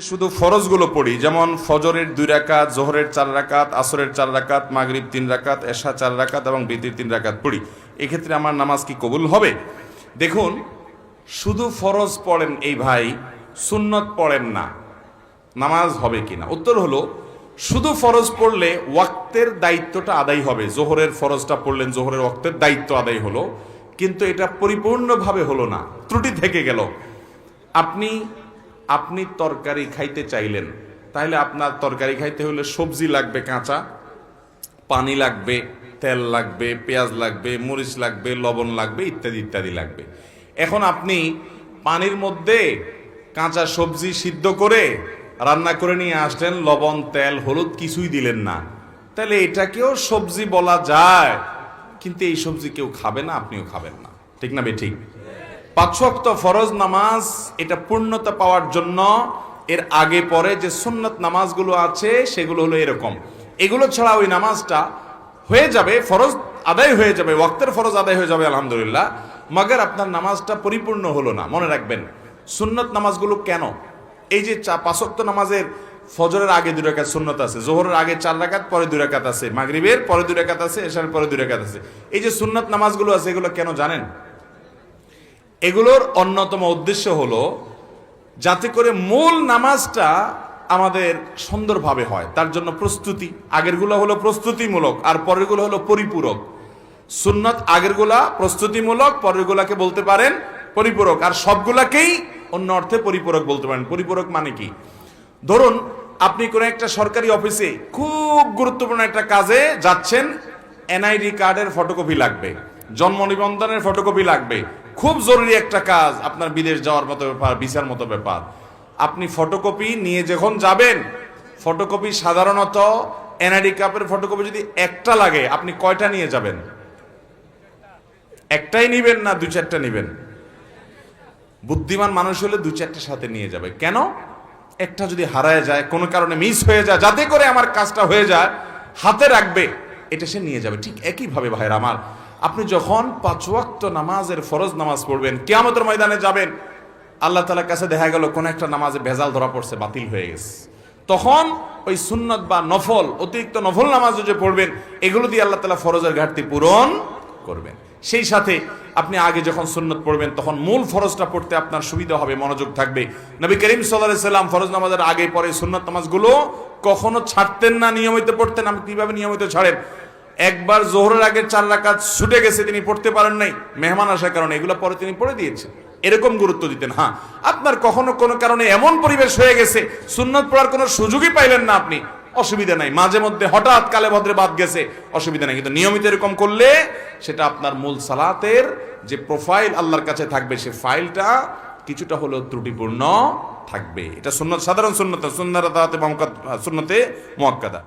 শুধু ফরজগুলো পড়ি, যেমন ফজরের দুই রাকাত, জোহরের চার রাকাত, আসরের চার রাকাত, মাগরিব তিন রাকাত, এশা চার রাকাত এবং বিতির তিন রাকাত পড়ি। এক্ষেত্রে আমার নামাজ কি কবুল হবে? দেখুন, শুধু ফরজ পড়েন এই ভাই, সুন্নত পড়েন না। নামাজ হবে কিনা? উত্তর হলো, শুধু ফরজ পড়লে ওয়াক্তের দায়িত্বটা আদায় হবে। জোহরের ফরজটা পড়লেন, জোহরের ওয়াক্তের দায়িত্ব আদায় হলো। কিন্তু এটা পরিপূর্ণভাবে হলো না। ত্রুটি থেকে গেল। আপনি আপনি তরকারি খাইতে চাইলেন, তাহলে আপনার তরকারি খাইতে হলে সবজি লাগবে কাঁচা, পানি লাগবে, তেল লাগবে, পেঁয়াজ লাগবে, মরিচ লাগবে, লবণ লাগবে, ইত্যাদি ইত্যাদি লাগবে। এখন আপনি পানির মধ্যে কাঁচা সবজি সিদ্ধ করে রান্না করে নিয়ে আসলেন, লবণ, তেল, হলুদ কিছুই দিলেন না। তাহলে এটাকেও সবজি বলা যায়, কিন্তু এই সবজি কেউ খাবে না, আপনিও খাবেন না। ঠিক না বে, ঠিক? পাঁচ ওয়াক্ত ফরজ নামাজ, এটা পূর্ণতা পাওয়ার জন্য, এর আগে পরে যে সুন্নত নামাজগুলো আছে, সেগুলো হলো এরকম। এগুলো ছাড়া ওই নামাজটা হয়ে যাবে, ফরজ আদায় হয়ে যাবে, ওয়াক্তের ফরজ আদায় হয়ে যাবে, আলহামদুলিল্লাহ। মগর আপনার নামাজটা পরিপূর্ণ হলো না, মনে রাখবেন। সুন্নত নামাজগুলো কেন? এই যে চা পাঁচক্ত নামাজের ফজরের আগে দুই রাকাত সুন্নত আছে, জোহরের আগে চার রাকাত, পরে দুই রাকাত আছে, মাগরিবের পরে দুই রাকাত আছে, এশার পরে দুই রাকাত আছে। এই যে সুন্নত নামাজগুলো আছে, এগুলো কেন জানেন? এগুলোর অন্যতম উদ্দেশ্য হলো যাতে করে মূল নামাজটা আমাদের সুন্দরভাবে হয়। তার জন্য প্রস্তুতি। আগেরগুলো হলো প্রস্তুতিমূলক, আর পরেরগুলো হলো পরিপূরক। সুন্নত আগেরগুলা প্রস্তুতিমূলক, পরেরগুলাকে বলতে পারেন পরিপূরক। আর সবগুলাকেই অন্য অর্থে পরিপূরক বলতে পারেন। পরিপূরক মানে কি? ধরুন, আপনি কোনো একটা সরকারি অফিসে খুব গুরুত্বপূর্ণ একটা কাজে যাচ্ছেন, এনআইডি কার্ডের ফটোকপি লাগবে, জন্ম নিবন্ধনের ফটোকপি লাগবে খুব জরুরি একটা কাজ আপনার বিদেশ যাওয়ার মতো ব্যাপার, ভিসার মতো ব্যাপার। আপনি ফটোকপি নিয়ে যখন যাবেন ফটোকপি সাধারণত এনআইডি কাপের ফটোকপি যদি একটা লাগে, আপনি কয়টা নিয়ে যাবেন? একটাই নিবেন না দু চারটা নিবেন? বুদ্ধিমান মানুষ হলে দু চারটে সাথে নিয়ে যাবে। কেন? একটা যদি হারায় যায়, কোনো কারণে মিস হয়ে যায়, যাতে করে আমার কাজটা হয়ে যায়, হাতে রাখবে, এটা সে নিয়ে যাবে। ঠিক একইভাবে ভাইয়ের, আমার আপনি যখন পাঁচ ওয়াক্ত নামাজের ফরজ নামাজ পড়বেন, কেয়ামতের ময়দানে যাবেন, আল্লাহ তালার কাছে দেখা গেল কোন একটা নামাজে ভেজাল ধরা পড়ছে, বাতিল হয়ে গেছে। তখন ওই সুন্নত বা নফল, অতিরিক্ত নফল নামাজ যে পড়বেন, এগুলো দিয়ে আল্লাহ তালা ফরজের ঘাটতি পূরণ করবেন। সেই সাথে আপনি আগে যখন সুন্নত পড়বেন, তখন মূল ফরজটা পড়তে আপনার সুবিধা হবে, মনোযোগ থাকবে। নবী করিম সাল্লাহ সাল্লাম ফরজ নামাজের আগে পরে সুন্নত নামাজগুলো কখনো ছাড়তেন না, নিয়মিত পড়তেন। আপনি কীভাবে নিয়মিত ছাড়েন? একবার জোহরের আগে চার রাকাত ছুটে গেছে, তিনি পড়তে পারেন নাই। মেহমান আসার কারণে, এগুলো পরে তিনি পড়ে দিয়েছেন। এরকম গুরুত্ব দিতেন। হ্যাঁ আপনার কখনো কোনো কারণে এমন পরিবেশ হয়ে গেছে, সুন্নত পড়ার কোনো সুযোগই পাইলেন না আপনি? অসুবিধা নাই। মাঝে মধ্যে হঠাৎ কালে ভদ্রে বাদ গেছে, অসুবিধা নাই। কিন্তু নিয়মিত এরকম করলে সেটা আপনার মূল সালাতের যে প্রোফাইল আল্লাহর কাছে থাকবে, সে ফাইলটা কিছুটা হলেও ত্রুটিপূর্ণ থাকবে। এটা সুন্নত, সাধারণ সুন্নত সুন্নত সুন্নতে মোয়াক্কাদা।